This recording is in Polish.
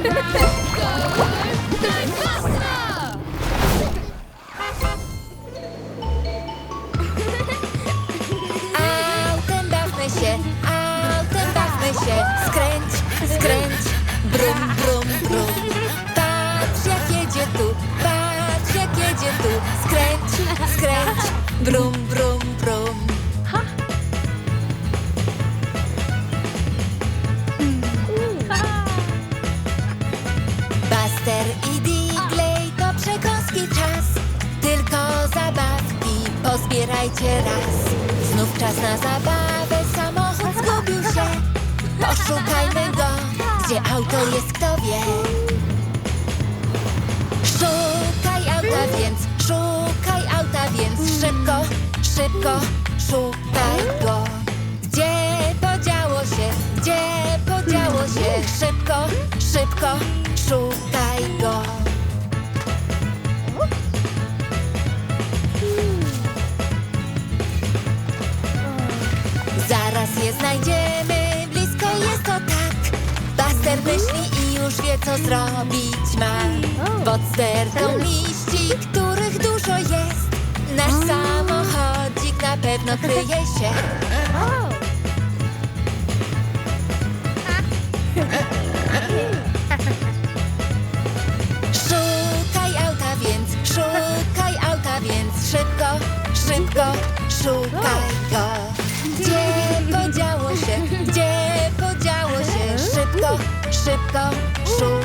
Autem bawmy się, autem bawmy się. Skręć, skręć, brum, brum, brum. Patrz jak jedzie tu, patrz jak jedzie tu. Skręć, skręć, brum, brum. Pozbierajcie raz. Znów czas na zabawę, samochód zgubił się. Poszukajmy go, gdzie auto jest, kto wie. Szukaj auta więc, szukaj auta więc, szybko, szybko, szukaj go. Gdzie podziało się, gdzie podziało się, szybko, szybko, szukaj go. Już wie, co zrobić ma. Pod stertą liści, których dużo jest. Nasz samochodzik na pewno kryje się. Szybko, szybko, szukaj